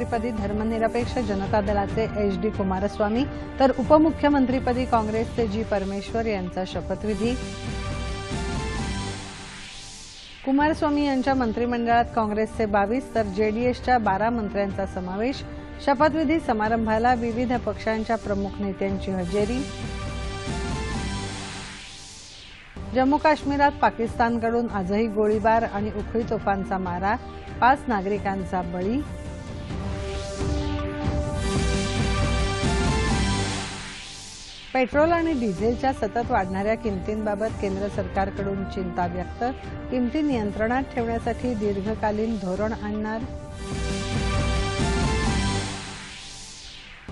मुख्यमंत्रीपदी धर्मनिरपेक्ष जनता दलाचे एच डी कुमारस्वामी तर उपमुख्यमंत्रीपदी काँग्रेसचे जी परमेश्वर यांचा शपथविधी. कुमारस्वामी यांच्या मंत्रिमंडळात काँग्रेसचे बावीस तर जेडीएसच्या बारा मंत्र्यांचा समावेश. शपथविधी समारंभाला विविध पक्षांच्या प्रमुख नेत्यांची हजेरी. जम्मू काश्मीरात पाकिस्तानकडून आजही गोळीबार आणि उखळी तोफांचा मारा पाच नागरिकांचा बळी. पेट्रोल आणि डिझेलच्या सतत वाढणाऱ्या किमतींबाबत केंद्र सरकारकडून चिंता व्यक्त. किमती नियंत्रणात ठेवण्यासाठी दीर्घकालीन धोरण आणणार.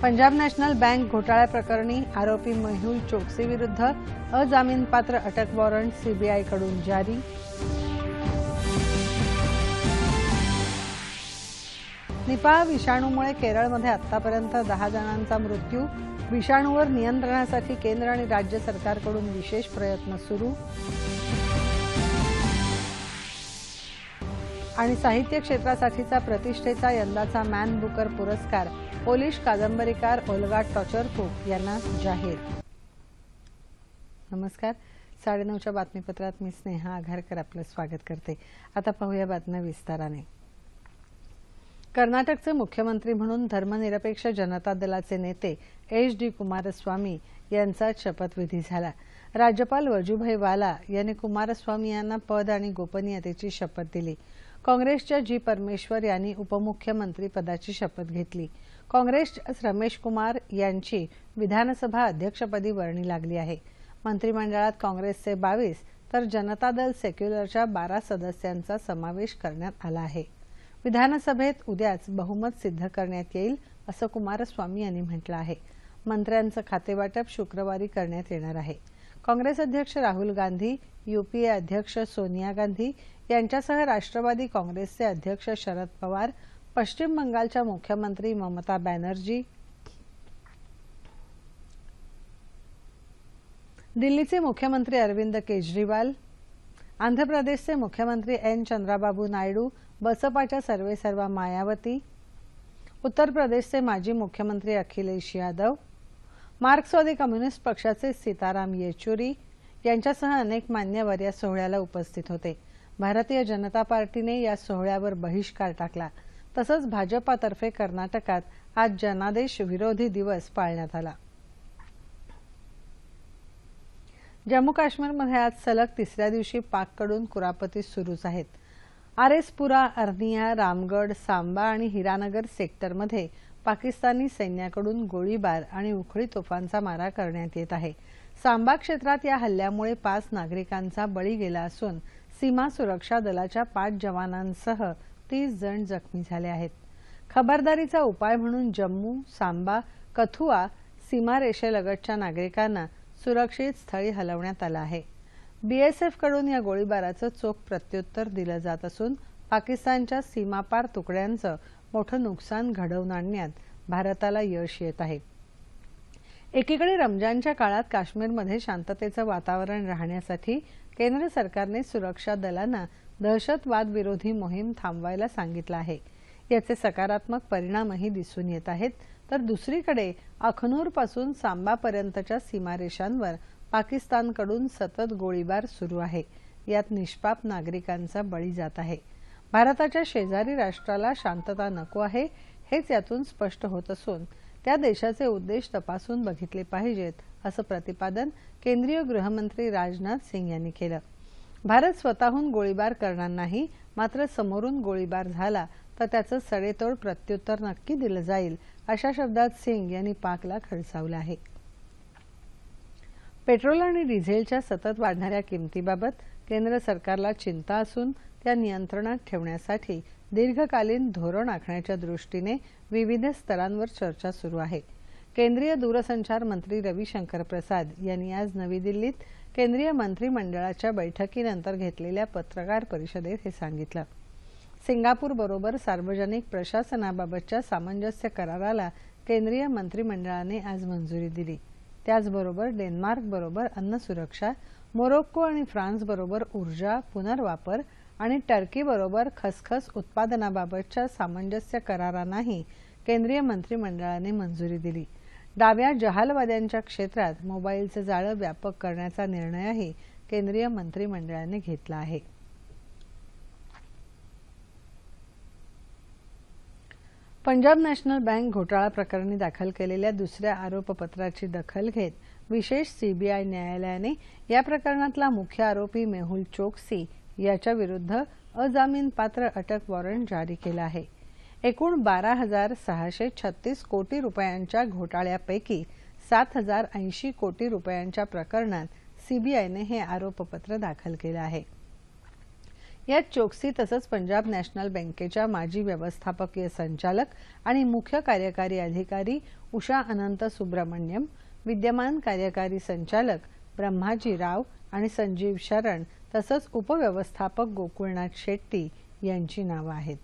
पंजाब नॅशनल बँक घोटाळ्याप्रकरणी आरोपी मेहुल चोक्सीविरुद्ध अजामीनपात्र अटक वॉरंट सीबीआयकडून जारी. निपाह विषाणूमुळे केरळमध्ये आतापर्यंत दहा जणांचा मृत्यू विषाणूवर नियंत्रणासाठी केंद्र आणि राज्य सरकारकडून विशेष प्रयत्न सुरू. आणि साहित्य क्षेत्रासाठीचा प्रतिष्ठेचा यंदाचा मॅन बुकर पुरस्कार पोलिश कादंबरीकार ओलगा टॉचरफोक यांना जाहीर. नमस्कार. साडेनऊच्या बातमीपत्रात मी स्नेहा आघारकर आपलं स्वागत करते. आता पाहूया बातम्या विस्ताराने. कर्नाटकचे मुख्यमंत्री म्हणून धर्मनिरपेक्ष जनता दलाचे नेते एच डी कुमारस्वामी यांचा शपथविधी झाला. राज्यपाल वजूभाई वाला यांनी कुमारस्वामी यांना पद आणि गोपनीयतेची शपथ दिली. काँग्रेसच्या जी परमेश्वर यांनी उपमुख्यमंत्री पदाची शपथ घेतली. काँग्रेस रमेश कुमार यांची विधानसभा अध्यक्षपदी वर्णी लागली आहे. मंत्रिमंडळात काँग्रेसचे बावीस तर जनता दल सेक्युलरच्या बारा सदस्यांचा समावेश करण्यात आला आहे. विधानसभेत उद्याच बहुमत सिद्ध करण्यात येईल असं कुमारस्वामी यांनी म्हटलं आहे. मंत्र्यांचं खातेवाटप शुक्रवारी करण्यात येणार आहे. काँग्रेस अध्यक्ष राहुल गांधी युपीए अध्यक्ष सोनिया गांधी यांच्यासह राष्ट्रवादी काँग्रेसचे अध्यक्ष शरद पवार पश्चिम बंगालच्या मुख्यमंत्री ममता बॅनर्जी दिल्लीचे मुख्यमंत्री अरविंद केजरीवाल आंध्र प्रदेशचे मुख्यमंत्री एन. चंद्राबाबू नायडू बसपाच्या सर्वेसर्वा मायावती उत्तर प्रदेशचे माजी मुख्यमंत्री अखिलेश यादव मार्क्सवादी कम्युनिस्ट पक्षाचे सीताराम येचुरी यांच्यासह अनेक मान्यवर या सोहळ्याला उपस्थित होते. भारतीय जनता पार्टीने या सोहळ्यावर बहिष्कार टाकला. तसंच भाजपातर्फे कर्नाटकात आज जनादेश विरोधी दिवस पाळण्यात आला. जम्मू काश्मीरमध्ये आज सलग तिसऱ्या दिवशी पाककडून कुरापती सुरूच आहेत. आरेसपुरा अर्निया रामगड सांबा आणि हिरानगर सेक्टरमध्ये पाकिस्तानी सैन्याकडून गोळीबार आणि उखळी तोफांचा मारा करण्यात येत आहे. सांबा क्षेत्रात या हल्ल्यामुळे पाच नागरिकांचा बळी गेला असून सीमा सुरक्षा दलाच्या पाच जवानांसह तीस जण जखमी झाले आहेत. खबरदारीचा उपाय म्हणून जम्मू सांबा कथुआ सीमारेषेलगतच्या नागरिकांना सुरक्षित स्थळी हलवण्यात आलं आहे. बीएसएफकडून या गोळीबाराचं चोख प्रत्युत्तर दिलं जात असून पाकिस्तानच्या सीमापार तुकड्यांचं मोठं नुकसान घडवून आणण्यात भारताला यश येत आहे. एकीकडे रमजानच्या काळात काश्मीरमध्ये शांततेचं वातावरण राहण्यासाठी केंद्र सरकारने सुरक्षा दलांना दहशतवाद विरोधी मोहीम थांबवायला सांगितलं आहे. याचे सकारात्मक परिणामही दिसून येत आहेत. तर दुसरीकडे अखनूरपासून सांबापर्यंतच्या सीमारेषांवर पाकिस्तानकडून सतत गोळीबार सुरू आहे. यात निष्पाप नागरिकांचा बळी जात आहे. भारताच्या शेजारी राष्ट्राला शांतता नको आहे हेच यातून स्पष्ट होत असून त्या देशाचे उद्देश तपासून बघितले पाहिजेत असं प्रतिपादन केंद्रीय गृहमंत्री राजनाथ सिंग यांनी केलं. भारत स्वतःहून गोळीबार करणार नाही मात्र समोरून गोळीबार झाला तर त्याचं सडेतोड प्रत्युत्तर नक्की दिलं जाईल अशा शब्दात सिंग यांनी पाकला खडसावलं आहे. पेट्रोल आणि डिझेलच्या सतत वाढणाऱ्या किमतीबाबत केंद्र सरकारला चिंता असून त्या नियंत्रणात ठेवण्यासाठी दीर्घकालीन धोरण आखण्याच्या दृष्टीने विविध स्तरांवर चर्चा सुरू आहे. केंद्रीय दूरसंचार मंत्री रविशंकर प्रसाद यांनी आज नवी दिल्लीत केंद्रीय मंत्रिमंडळाच्या बैठकीनंतर घेतलेल्या पत्रकार परिषदेत हे सांगितलं. सिंगापूरबरोबर सार्वजनिक प्रशासनाबाबतच्या सामंजस्य कराराला केंद्रीय मंत्रिमंडळाने आज मंजुरी दिली. त्याचबरोबर डेन्मार्कबरोबर अन्न सुरक्षा मोरोक्को आणि फ्रान्सबरोबर ऊर्जा पुनर्वापर आणि टर्कीबरोबर खसखस उत्पादनाबाबतच्या सामंजस्य करारांनाही केंद्रीय मंत्रिमंडळाने मंजुरी दिली. डाव्या जहालवाद्यांच्या क्षेत्रात मोबाईलचं जाळं व्यापक करण्याचा निर्णयही केंद्रीय मंत्रिमंडळाने घेतला आहे. पंजाब नॅशनल बँक घोटाळा प्रकरणी दाखल केलेल्या दुसऱ्या आरोपपत्राची दखल घेत विशेष सीबीआय न्यायालयाने या प्रकरणातला मुख्य आरोपी मेहुल चोक्सी याच्या विरुद्ध अजामीनपात्र अटक वॉरंट जारी केलं आहे. एकूण बारा हजार सहाशे छत्तीस कोटी रुपयांच्या घोटाळ्यापैकी सात हजार ऐंशी कोटी रुपयांच्या प्रकरणात सीबीआयने हे आरोपपत्र दाखल केलं आहे. यात चोक्सी तसंच पंजाब नॅशनल बँकेच्या माजी व्यवस्थापकीय संचालक आणि मुख्य कार्यकारी अधिकारी उषा अनंत सुब्रमण्यम विद्यमान कार्यकारी संचालक ब्रह्माजी राव आणि संजीव शरण तसंच उपव्यवस्थापक गोकुळनाथ शेट्टी यांची नावं आहेत.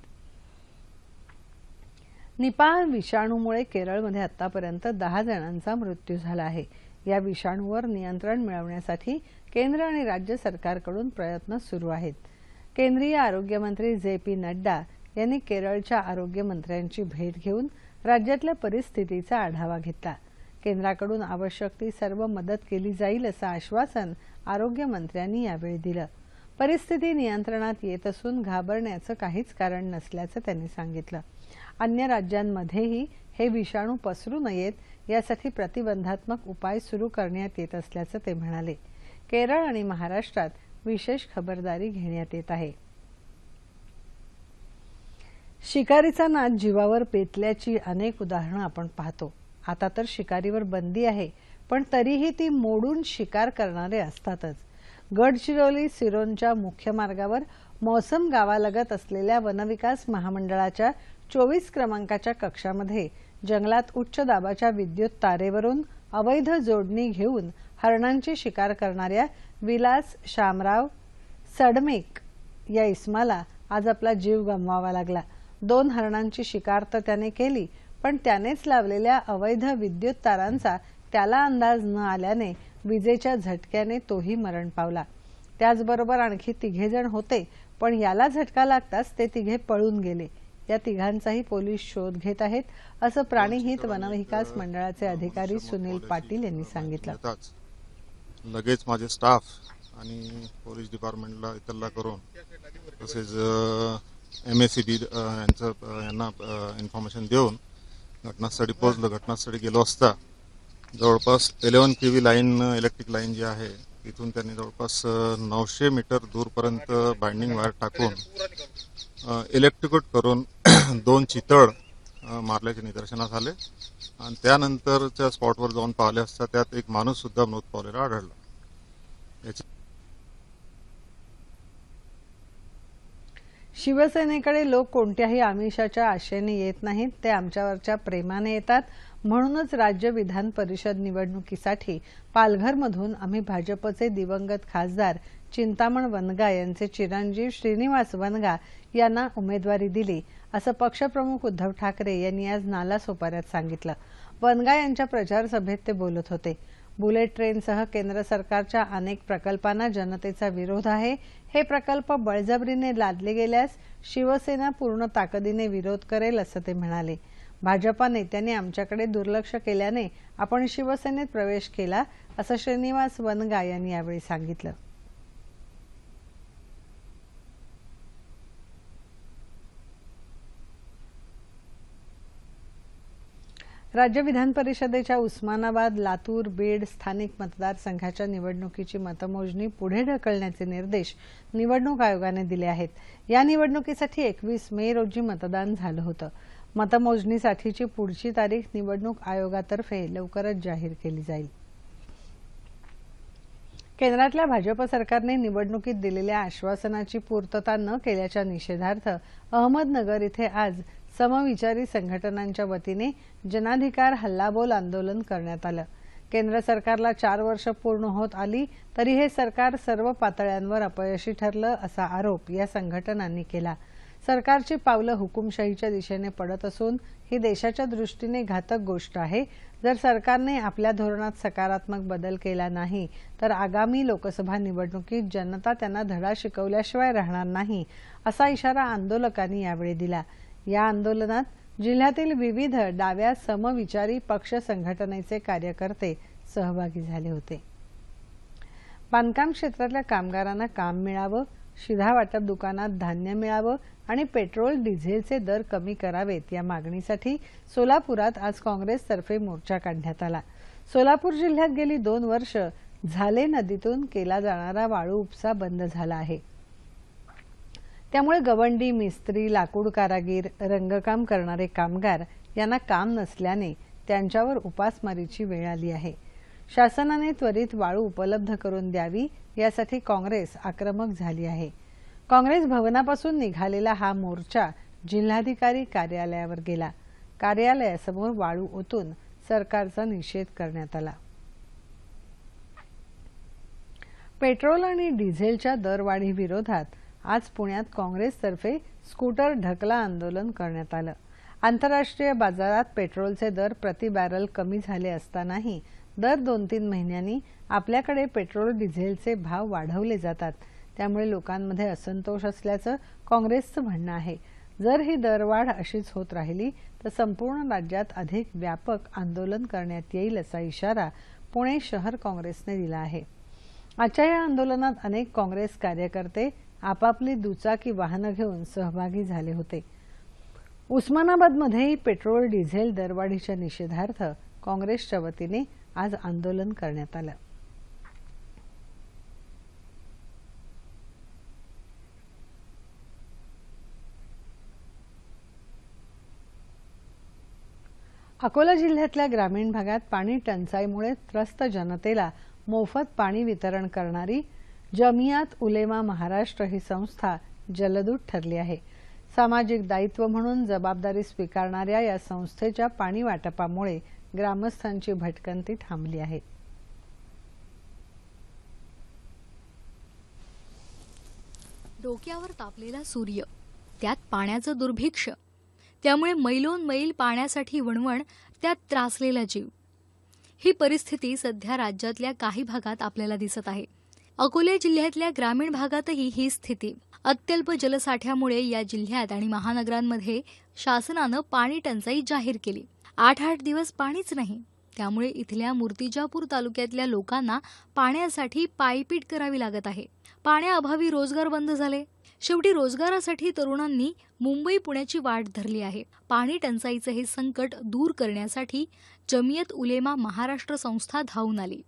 निपाह विषाणूमुळे केरळमध्ये आतापर्यंत दहा जणांचा मृत्यू झाला आहे. या विषाणूवर नियंत्रण मिळवण्यासाठी केंद्र आणि राज्य सरकारकडून प्रयत्न सुरू आहेत. केंद्रीय आरोग्यमंत्री जे पी नड्डा यांनी केरळच्या आरोग्यमंत्र्यांची भेट घेऊन राज्यातल्या परिस्थितीचा आढावा घेतला. केंद्राकडून आवश्यक ती सर्व मदत केली जाईल असं आश्वासन आरोग्यमंत्र्यांनी यावेळी दिलं. परिस्थिती नियंत्रणात येत असून घाबरण्याचं काहीच कारण नसल्याचं त्यांनी सांगितलं. अन्य राज्यांमध्येही हे विषाणू पसरू नयेत यासाठी प्रतिबंधात्मक उपाय सुरू करण्यात येत असल्याचं ते म्हणाले. केरळ आणि महाराष्ट्रात विशेष खबरदारी घेण्यात येत आहे. शिकारीचा नाद जीवावर पेतल्याची अनेक उदाहरणं आपण पाहतो. आता तर शिकारीवर बंदी आहे पण तरीही ती मोडून शिकार करणारे असतातच. गडचिरोली सिरोनच्या मुख्य मार्गावर मौसम गावालगत असलेल्या वनविकास महामंडळाच्या चोवीस क्रमांकाच्या कक्षामध्ये जंगलात उच्च दाबाच्या विद्युत तारेवरून अवैध जोडणी घेऊन हरणांची शिकार करणाऱ्या विलास शामराव सडमेक या इस्माला आज आपला जीव गमवावा लागला. दोन हरणांची शिकार तर त्याने केली पण त्यानेच लावलेल्या अवैध विद्युत तारांचा त्याला अंदाज न आल्याने विजेच्या झटक्याने तोही मरण पावला. त्याचबरोबर आणखी तिघे जण होते पण याला झटका लागताच ते तिघे पळून गेले. या तिघांचाही पोलीस शोध घेत आहेत असं प्राणीहित वनविकास मंडळाचे अधिकारी सुनील पाटील यांनी सांगितलं. लगेच माझे स्टाफ आणि पोलीस डिपार्टमेंटला इतरला करून तसेच एम एस सी बी यांचं यांना इन्फॉर्मेशन देऊन घटनास्थळी पोहोचलो. घटनास्थळी गेलो असता जवळपास eleven K V line electric line जी आहे तिथून त्यांनी जवळपास नऊशे मीटर दूरपर्यंत बाइंडिंग वायर टाकून इलेक्ट्रिकट करून दोन चितळ मारल्याचे निदर्शनास आले. आणि त्यानंतरच्या स्पॉटवर जाऊन पाहिले असता त्यात एक माणूस सुद्धा मृत पावलेला आढळला. शिवसेनेकडे लोक कोणत्याही आमिषाच्या आशेने येत नाहीत ते आमच्यावरच्या प्रेमाने येतात. म्हणूनच राज्य विधान परिषद निवडणुकीसाठी पालघरमधून आम्ही भाजपचे दिवंगत खासदार चिंतामण वनगा यांचे चिरंजीव श्रीनिवास वनगा यांना उमेदवारी दिली असं पक्षप्रमुख उद्धव ठाकरे यांनी आज नालासोपाऱ्यात सांगितलं. वनगा यांच्या प्रचार सभेत ते बोलत होते. बुलेट ट्रेनसह केंद्र सरकारच्या अनेक प्रकल्पांना जनतेचा विरोध आहे. हे प्रकल्प बळजबरीने लादले गेल्यास शिवसेना पूर्ण ताकदीने विरोध करेल असं ते म्हणाले. भाजपा नेत्यांनी आमच्याकडे दुर्लक्ष केल्याने आपण शिवसेनेत प्रवेश केला असं श्रीनिवास वनगा यांनी यावेळी सांगितलं. राज्य विधान परिषदेच्या उस्मानाबाद लातूर बीड स्थानिक मतदारसंघाच्या निवडणुकीची मतमोजणी पुढे ढकलण्याचे निर्देश निवडणूक आयोगाने दिले आहेत. या निवडणुकीसाठी एकवीस मे रोजी मतदान झालं होतं. मतमोजणीसाठीची पुढची तारीख निवडणूक आयोगातर्फे लवकरच जाहीर केली जाईल. केंद्रातल्या भाजप सरकारने निवडणुकीत दिलेल्या आश्वासनाची पूर्तता न केल्याच्या निषेधार्थ अहमदनगर इथे आज समविचारी संघटनांच्या वतीने जनाधिकार हल्लाबोल आंदोलन करण्यात आलं. केंद्र सरकारला चार वर्ष पूर्ण होत आली तरी हे सरकार सर्व पातळ्यांवर अपयशी ठरलं असा आरोप या संघटनांनी केला. सरकारची पावलं हुकुमशाहीच्या दिशेने पडत असून ही देशाच्या दृष्टीने घातक गोष्ट आहे. जर सरकारने आपल्या धोरणात सकारात्मक बदल केला नाही तर आगामी लोकसभा निवडणुकीत जनता त्यांना धडा शिकवल्याशिवाय राहणार नाही असा इशारा आंदोलकांनी यावेळी दिला. या आंदोलनात जिल्ह्यातील विविध डाव्या समविचारी पक्ष संघटनेचे कार्यकर्ते सहभागी झाले होते. बांधकाम क्षेत्रातल्या कामगारांना काम मिळावं शिधा वाटप दुकानात धान्य मिळावं आणि पेट्रोल डिझेलचे दर कमी करावेत या मागणीसाठी सोलापुरात आज काँग्रेसतर्फे मोर्चा काढण्यात आला. सोलापूर जिल्ह्यात गेली दोन वर्ष झाले नदीतून केला जाणारा वाळू उपसा बंद झाला आहे. त्यामुळे गवंडी मिस्त्री लाकूड कारागीर रंगकाम करणारे कामगार यांना काम नसल्याने त्यांच्यावर उपासमारीची वेळ आली आहे. शासनाने त्वरित वाळू उपलब्ध करून द्यावी यासाठी काँग्रेस आक्रमक झाली आहे. काँग्रेस भवनापासून निघालेला हा मोर्चा जिल्हाधिकारी कार्यालयावर गेला. कार्यालयासमोर वाळू ओतून सरकारचा निषेध करण्यात आला. पेट्रोल आणि डिझेलच्या दरवाढीविरोधात आज पुण्यात काँग्रेसतर्फे स्कूटर ढकला आंदोलन करण्यात आलं. आंतरराष्ट्रीय बाजारात पेट्रोलचे दर प्रति बॅरल कमी झाले असतानाही दर दोन तीन महिन्यांनी आपल्याकडे पेट्रोल डिझेलचे भाव वाढवले जातात. त्यामुळे लोकांमध्ये असंतोष असल्याचं काँग्रेसचं म्हणणं आहे. जर ही दरवाढ अशीच होत राहिली तर संपूर्ण राज्यात अधिक व्यापक आंदोलन करण्यात येईल असा इशारा पुणे शहर काँग्रेसने दिला आहे. आजच्या या आंदोलनात अनेक काँग्रेस कार्यकर्ते आपापली दुचाकी वाहनं घेऊन सहभागी झाले होते. उस्मानाबादमध्येही पेट्रोल डिझेल दरवाढीच्या निषेधार्थ काँग्रेसच्या वतीने आज आंदोलन करण्यात आलं. अकोला जिल्ह्यातल्या ग्रामीण भागात पाणी टंचाईमुळे त्रस्त जनतेला मोफत पाणी वितरण करणारी जमियात उलेमा महाराष्ट्र ही संस्था जलदूत ठरली आहे. सामाजिक दायित्व म्हणून जबाबदारी स्वीकारणाऱ्या या संस्थेच्या पाणी वाटपामुळे ग्रामस्थांची भटकंती थांबली आहे. डोक्यावर तापलेला सूर्य त्यात पाण्याचं दुर्भिक्ष त्यामुळे मैलोन मैल पाण्यासाठी वणवण त्यात त्रासलेला जीव. ही परिस्थिती सध्या राज्यातल्या काही भागात आपल्याला दिसत आहे. अकोले जिल्ह्यातल्या ग्रामीण भागातही ही स्थिती. अत्यल्प जलसाठ्यामुळे या जिल्ह्यात आणि महानगरांमध्ये शासनानं पाणी टंचाई जाहीर केली. आठ आठ दिवस पाणीच नाही. त्यामुळे इथल्या मूर्तिजापूर तालुक्यातल्या लोकांना पाण्यासाठी पायपीट करावी लागत आहे. पाण्याअभावी रोजगार बंद झाले. शेवटी रोजगारासाठी तरुणांनी मुंबई पुण्याची वाट धरली आहे. पाणी टंचाईचं हे संकट दूर करण्यासाठी जमियत उलेमा महाराष्ट्र संस्था धावून आली.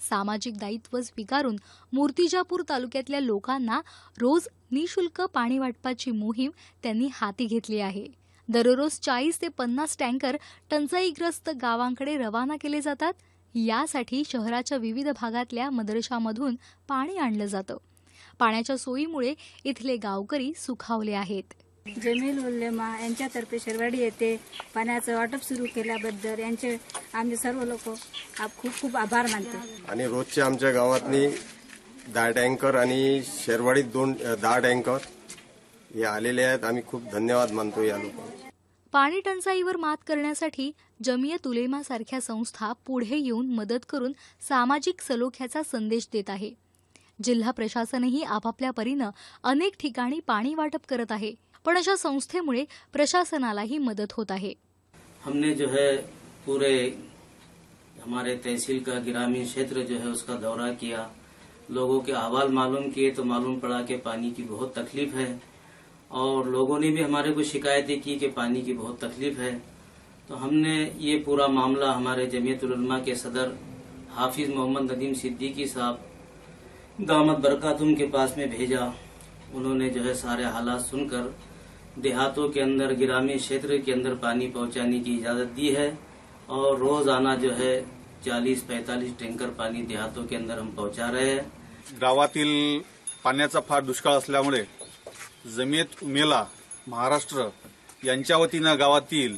सामाजिक दायित्व स्वीकारून मूर्तिजापूर तालुक्यातल्या लोकांना रोज निशुल्क पाणी वाटपाची मोहीम त्यांनी हाती घेतली आहे. दररोज चाळीस ते पन्नास टँकर टंचाईग्रस्त गावांकडे रवाना केले जातात. यासाठी शहराच्या विविध भागातल्या मदरशामधून पाणी आणलं जातं. पाण्याच्या सोयीमुळे इथले गावकरी सुखावले आहेत. जमील उल्लेमा यांच्यातर्फे शेरवाडी येथे पाण्याचं वाटप सुरू केल्याबद्दल यांचे आम्ही सर्व लोक खूप खूप आभार मानतो आणि रोजच्या आमच्या गावातनी दहा टँकर आणि शेरवाडीत दोन दहा टँकर हे आलेले आहेत. आम्ही खूप धन्यवाद मानतो या लोकांना. पाणी टंचाईवर मात करण्यासाठी जमियत उलेमा सारख्या संस्था पुढे येऊन मदत करून सामाजिक सलोख्याचा संदेश देत आहे. जिल्हा प्रशासनही आपापल्या परीनं अनेक ठिकाणी पाणी वाटप करत आहे. पण अशा संस्थेमुळे प्रशासनालाही मदत होत आहे. हमने जो है पूरे हमारे तहसील का ग्रामीण क्षेत्र जो है उसका दौरा किया। लोगों के अहवाल मालूम किए तो मालूम पड़ा कि पानी की बहुत तकलीफ़ है। और लोगों ने भी हमारे को शिकायतें की कि पानी की बहुत तकलीफ़ है। तो हमने ये पूरा मामला हमारे जमीयत उलमा के सदर हाफिज मोहम्मद नदीम सिद्दीकी साहब, दामद बरकातुम के पास में भेजा। उन्होंने जो है सारे हालात सुनकर देहातों के अंदर ग्रामीण क्षेत्र के अंदर पानी पहुंचाने की इजाजत दी है और रोजाना जो है 40-45 टैंकर पानी देहातों के अंदर हम पहुंचा रहे हैं। गावातील पाण्याचा फार दुष्काळ असल्यामुळे जमियत उमेला महाराष्ट्र यांच्या वतीनं गावातील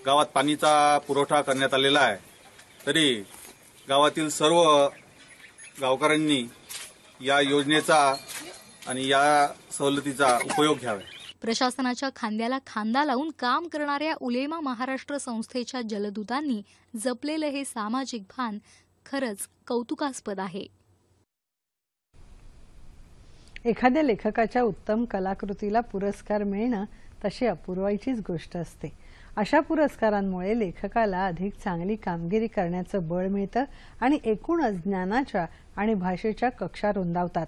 गावात पाणीचा पुरवठा करण्यात आलेला आहे. तरी गावातील सर्व गावकऱ्यांनी या योजनेचा आणि या सवलतीचा उपयोग घ्यावा. प्रशासनाच्या खांद्याला खांदा लावून काम करणाऱ्या उलेमा महाराष्ट्र संस्थेच्या जलदूतांनी जपलेलं हे सामाजिक भान खरंच कौतुकास्पद आहे. एखाद्या लेखकाच्या उत्तम कलाकृतीला पुरस्कार मिळणं तशी अपूर्वाईचीच गोष्ट असते. अशा पुरस्कारांमुळे लेखकाला अधिक चांगली कामगिरी करण्याचं बळ मिळतं आणि एकूणच ज्ञानाच्या आणि भाषेच्या कक्षा रुंदावतात.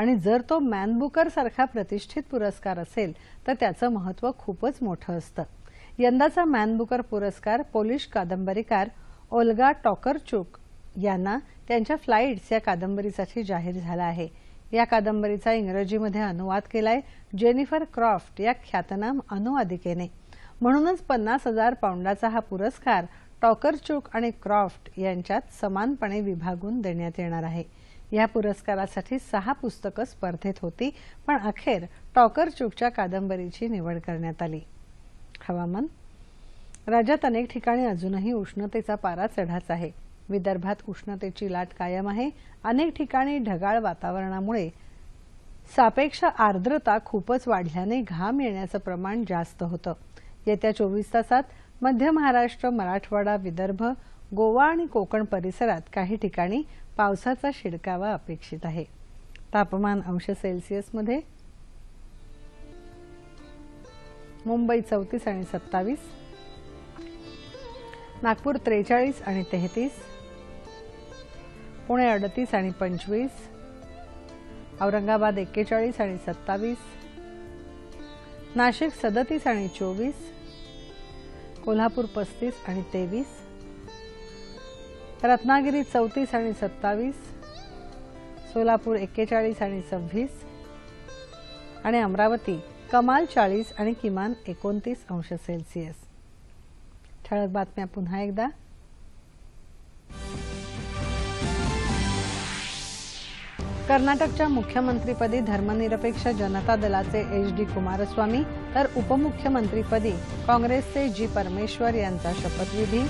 आणि जर तो मॅनबुकर सारखा प्रतिष्ठित पुरस्कार असेल तर त्याचं महत्त्व खूपच मोठं असतं. यंदाचा मॅनबुकर पुरस्कार पोलिश कादंबरीकार ओल्गा टॉकरचूक यांना त्यांच्या फ्लाईट्स या कादंबरीसाठी जाहीर झाला आहे. या कादंबरीचा इंग्रजीमध्ये अनुवाद केलाय जेनिफर क्रॉफ्ट या ख्यातनाम अनुवादिकेने म्हणूनच पन्नास हजार पाऊंडाचा हा पुरस्कार टॉकरचूक आणि क्रॉफ्ट यांच्यात समानपणे विभागून देण्यात येणार आहे. या पुरस्कारासाठी सहा पुस्तकं स्पर्धेत होती पण अखेर टॉकरचूकच्या कादंबरीची निवड करण्यात आली. हवामान. राज्यात अनेक ठिकाणी अजूनही उष्णतेचा पारा चढाच आहे. विदर्भात उष्णतेची लाट कायम आहे. अनेक ठिकाणी ढगाळ वातावरणामुळे सापेक्ष आर्द्रता खूपच वाढल्याने घाम येण्याचं प्रमाण जास्त होतं. येत्या चोवीस तासात मध्य महाराष्ट्र मराठवाडा विदर्भ गोवा आणि कोकण परिसरात काही ठिकाणी पावसाचा शिडकावा अपेक्षित आहे. तापमान अंश सेल्सिअसमध्ये मुंबई चौतीस आणि सत्तावीस नागपूर त्रेचाळीस आणि तेहतीस पुणे अडतीस आणि पंचवीस औरंगाबाद एक्केचाळीस आणि सत्तावीस नाशिक सदतीस आणि चोवीस कोल्हापूर पस्तीस आणि तेवीस रत्नागिरी चौतीस आणि सत्तावीस सोलापूर एक्केचाळीस आणि सव्वीस आणि अमरावती कमाल चाळीस आणि किमान एकोणतीस अंश सेल्सिअस. ठळक बातम्या पुन्हा एकदा. कर्नाटकच्या मुख्यमंत्रीपदी धर्मनिरपेक्ष जनता दलाचे एच डी कुमारस्वामी तर उपमुख्यमंत्रीपदी काँग्रेसचे जी परमेश्वर यांचा शपथविधी.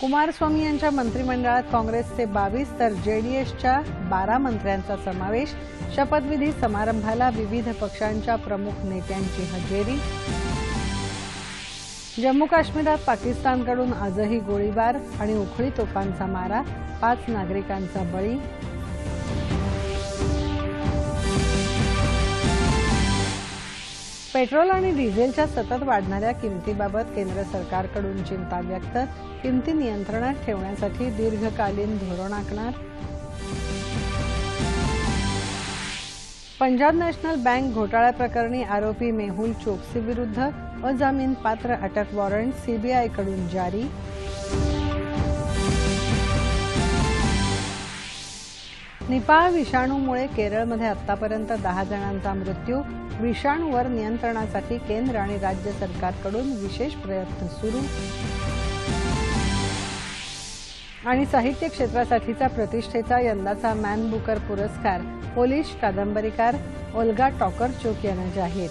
कुमारस्वामी यांच्या मंत्रिमंडळात काँग्रेसचे बावीस तर जेडीएसच्या बारा मंत्र्यांचा समावेश. शपथविधी समारंभाला विविध पक्षांच्या प्रमुख नेत्यांची हजेरी. जम्मू काश्मीरात पाकिस्तानकडून आजही गोळीबार आणि उखळी तोफांचा मारा पाच नागरिकांचा बळी. पेट्रोल आणि डिझेलच्या सतत वाढणाऱ्या किमतीबाबत केंद्र सरकारकडून चिंता व्यक्त किमती नियंत्रणात ठेवण्यासाठी दीर्घकालीन धोरण आखणार. पंजाब नॅशनल बँक घोटाळ्याप्रकरणी आरोपी मेहुल चोक्सीविरुद्ध अजामीन पात्र अटक वॉरंट सीबीआयकडून जारी. निपाळ विषाणूमुळे केरळमध्ये आतापर्यंत दहा जणांचा मृत्यू विषाणूवर नियंत्रणासाठी केंद्र आणि राज्य सरकारकडून विशेष प्रयत्न सुरू. आणि साहित्य क्षेत्रासाठीचा प्रतिष्ठेचा यंदाचा मॅन बुकर पुरस्कार पोलिश कादंबरीकार ओल्गा टॉकरचोक यांना जाहीर.